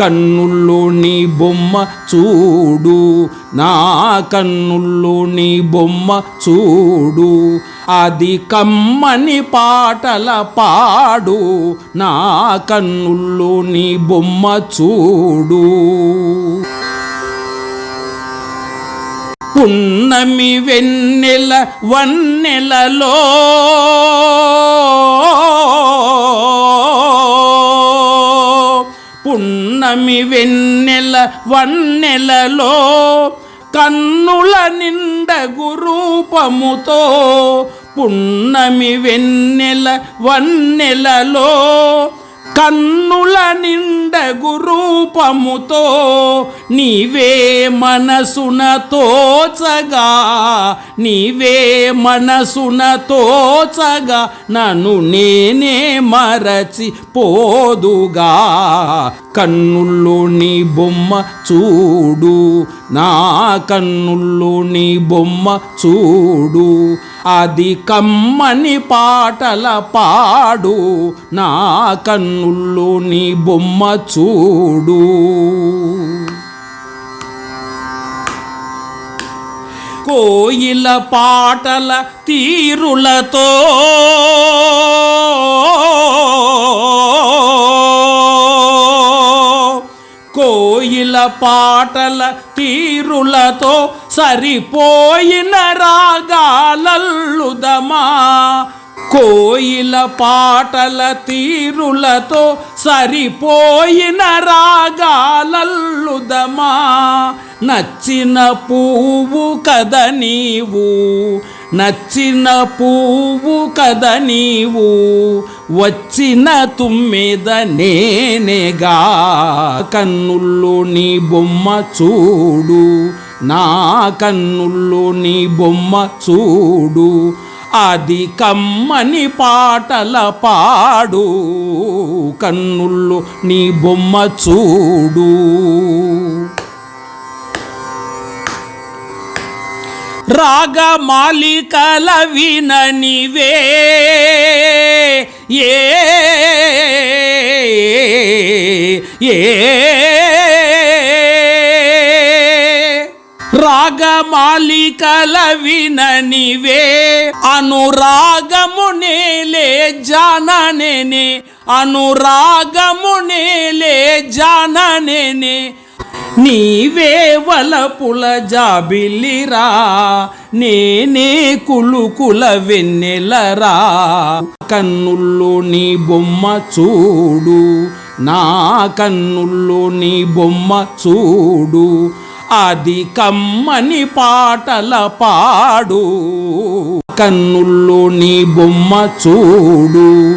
కన్నుల్లో నీ బొమ్మ చూడు. నా కన్నుల్లో నీ బొమ్మ చూడు. అది కమ్మని పాటల పాడు. నా కన్నుల్లో నీ బొమ్మ చూడు. పున్నమి వెన్నెల వన్నెలలో మి వెన్నెల వన్నెలలో కన్నుల నిండ గురూపముతో పున్నమి వెన్నెల వన్నెలలో కన్నుల నిండగు రూపముతో నీవే మనసున తోచగా నీవే మనసున తోచగా నన్ను నేనే మరచి పోదుగా. కన్నుల్లో నీ బొమ్మ చూడు నా కన్నుల్లో నీ బొమ్మ చూడు. అది కమ్మని పాటల పాడు నా కన్నుళ్ళు నీ బొమ్మ చూడు. కోయిల పాటల తీరులతో పాటల తీరులతో సరిపోయిన రాగాలల్లుదమా కోయిల పాటల తీరులతో సరిపోయిన రాగాలల్లుదమా. నచ్చిన పువ్వు కద నీవు నచ్చిన పువ్వు కద నీవు వచ్చిన తుమ్మెద నేనేగా. కన్నుళ్ళు నీ బొమ్మ చూడు నా కన్నుళ్ళు నీ బొమ్మ చూడు. అది కమ్మని పాటల పాడు కన్నుల్లో నీ బొమ్మ చూడు. రాగమాలికల విననివే ఏ ఏ రాగమాలికల విననివే అనురాగమునేలే జాననేనే. అనురాగమునేలే జాననేనే. నీవే వలపుల జాబిల్లిరా నేనే కులుకుల వెన్నెలరా. కన్నుల్లో నీ బొమ్మ చూడు. నా కన్నుల్లో నీ బొమ్మ చూడు. అది కమ్మని పాటల పాడు. కన్నుల్లో నీ బొమ్మ చూడు.